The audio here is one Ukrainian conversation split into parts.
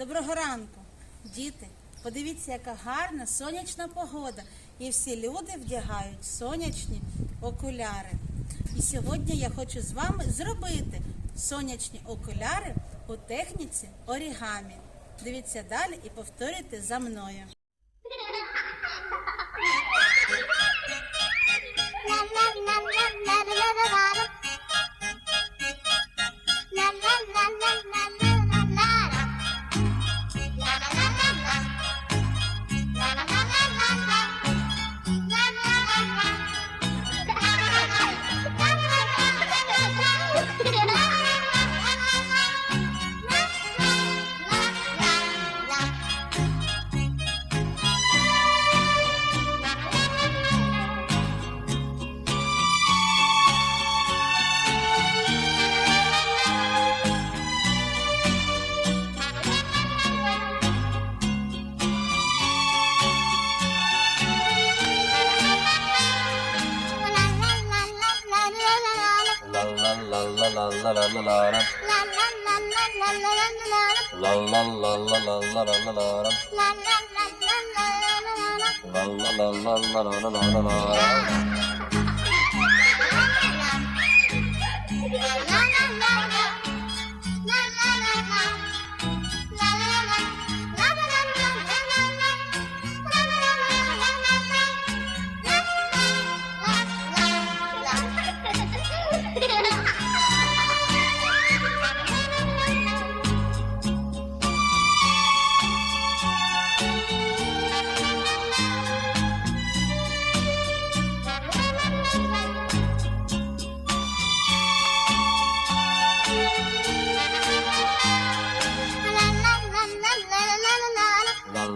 Доброго ранку, діти. Подивіться, яка гарна сонячна погода. І всі люди вдягають сонячні окуляри. І сьогодні я хочу з вами зробити сонячні окуляри у техніці орігамі. Дивіться далі і повторюйте за мною. La la la la la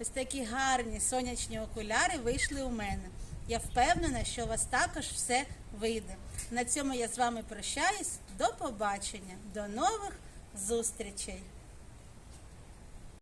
Ось такі гарні сонячні окуляри вийшли у мене. Я впевнена, що у вас також все вийде. На цьому я з вами прощаюсь. До побачення, до нових зустрічей!